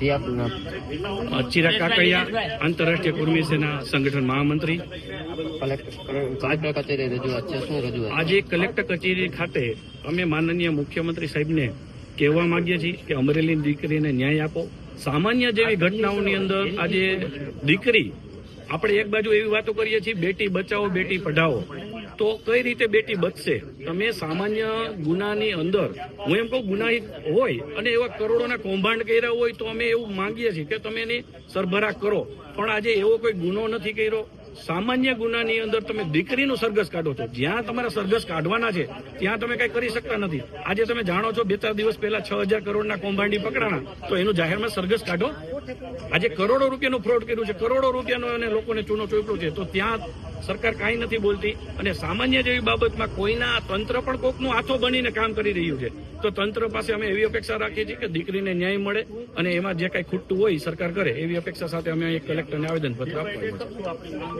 ચિરાગ કાકડિયા આંતરરાષ્ટ્રીય કુર્મી સેના સંગઠન મહામંત્રી. આજે કલેક્ટર કચેરી ખાતે અમે માનનીય મુખ્યમંત્રી સાહેબને કહેવા માંગીએ છીએ કે અમરેલીની દીકરીને ન્યાય આપો. સામાન્ય જેવી ઘટનાઓની અંદર આજે દીકરી આપણે એક બાજુ એવી વાતો કરીએ છીએ બેટી બચાવો બેટી પઢાઓ તો કઈ રીતે બેટી બચશે? તમે સામાન્ય ગુનાની અંદર, હું એમ કહું ગુનાહિત હોય અને એવા કરોડોના કૌભાંડ કર્યા હોય તો અમે એવું માંગીએ છીએ કે તમે એની સરભરા કરો. પણ આજે એવો કોઈ ગુનો નથી કર્યો. સામાન્ય ગુનાની અંદર તમે દીકરીનું સરઘસ કાઢો છો. જ્યાં તમારા સરઘસ કાઢવાના છે, ત્યાં તમે કઈ કરી શકતા નથી. આજે તમે જાણો છો, બે ચાર દિવસ પહેલા છ હજાર કરોડના કૌભાંડી પકડાણા, તો એનું જાહેરમાં સરઘસ કાઢો. આજે કરોડો રૂપિયાનું ફ્રોડ કર્યું છે. કરોડો રૂપિયાનો અને લોકોને ચૂનો ચોપડો છે. તો ત્યાં સરકાર કાંઈ નથી બોલતી. અને સામાન્ય જેવી બાબતમાં કોઈના તંત્ર પણ કોકનું હાથો બનીને કામ કરી રહ્યું છે. તો તંત્ર પાસે અમે એવી અપેક્ષા રાખીએ છીએ કે દીકરીને ન્યાય મળે અને એમાં જે કાંઈ ખૂટતું હોય સરકાર કરે. એવી અપેક્ષા સાથે અમે એક કલેક્ટરને આવેદનપત્ર આપવા